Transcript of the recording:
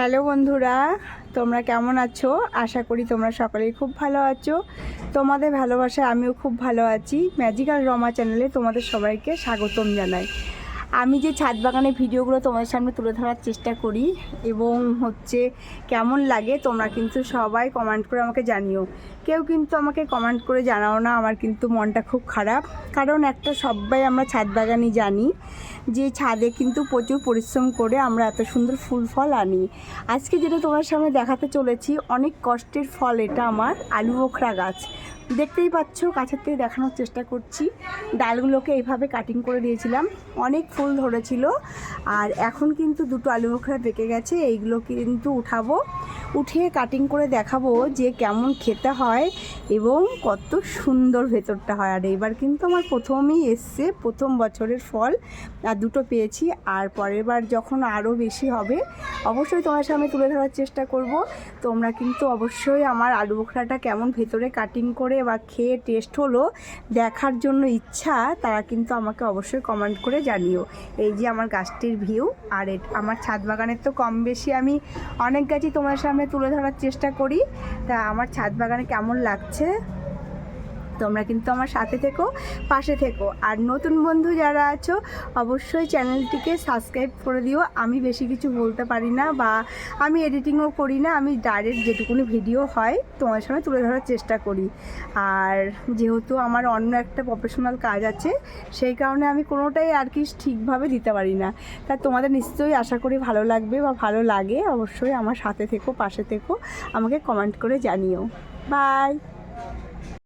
Hello বন্ধুরা, তোমরা কেমন আছো? আশা করি তোমরা সকলেই খুব ভালো আছো। তোমাদের ভালোবাসায় আমিও খুব ভালো আছি। ম্যাজিক্যাল রমা চ্যানেলে তোমাদের সবাইকে স্বাগতম জানাই। আমি যে ছাদ বাগানের ভিডিওগুলো তোমাদের সামনে তুলে ধরার চেষ্টা করি এবং হচ্ছে কেমন লাগে তোমরা কিন্তু সবাই কমেন্ট করে আমাকে জানিও। কেউ কিন্তু আমাকে কমেন্ট করে জানাও না, আমার কিন্তু মনটা খুব খারাপ। কারণ একটা সবাই আমরা ছাদ বাগানই জানি, যে ছাদে কিন্তু প্রচুর পরিশ্রম করে আমরা এত সুন্দর ফুল ফল আনি। আজকে যেটা তোমার সামনে দেখাতে চলেছি, অনেক কষ্টের ফল এটা আমার আলু বোখরা গাছ। দেখতেই পাচ্ছ, কাছের থেকে দেখানোর চেষ্টা করছি। ডালগুলোকে এইভাবে কাটিং করে দিয়েছিলাম। অনেক ফুল ধরেছিল। আর এখন কিন্তু দুটো আলু বোখরা পেকে গেছে এইগুলো কিন্তু উঠাবো। উঠিয়ে কাটিং করে দেখাবো যে কেমন খেতে হয় এবং কত সুন্দর ভেতরটা হয়। আর এবার কিন্তু আমার প্রথমেই এসছে, প্রথম বছরের ফল। আর দুটো পেয়েছি। আর পরের বার যখন আরও বেশি হবে, অবশ্যই তোমার সামনে তুলে ধরার চেষ্টা করব। তোমরা কিন্তু অবশ্যই আমার আলু বোখরাটা কেমন ভেতরে কাটিং করে বা খেয়ে টেস্ট হলো দেখার জন্য ইচ্ছা, তারা কিন্তু আমাকে অবশ্যই কমেন্ট করে জানিও। এই যে আমার গাছটির ভিউ আর আমার ছাদ বাগানের তো কম বেশি আমি অনেক গাছই তোমার সামনে তুলে ধরার চেষ্টা করি। তা আমার ছাদ বাগানে কেমন লাগছে? তোমরা কিন্তু আমার সাথে থেকো, পাশে থেকো। আর নতুন বন্ধু যারা আছো, অবশ্যই চ্যানেলটিকে সাবস্ক্রাইব করে দিও। আমি বেশি কিছু বলতে পারি না বা আমি এডিটিংও করি না, আমি ডাইরেক্ট যেটুকুনি ভিডিও হয় তোমার সামনে তুলে ধরার চেষ্টা করি। আর যেহেতু আমার অন্য একটা প্রফেশনাল কাজ আছে, সেই কারণে আমি কোনোটাই আর কি ঠিকভাবে দিতে পারি না। তা তোমাদের নিশ্চয়ই আশা করি ভালো লাগবে বা ভালো লাগে। অবশ্যই আমার সাথে থেকো, পাশে থেকো। আমাকে কমেন্ট করে জানিও। বাই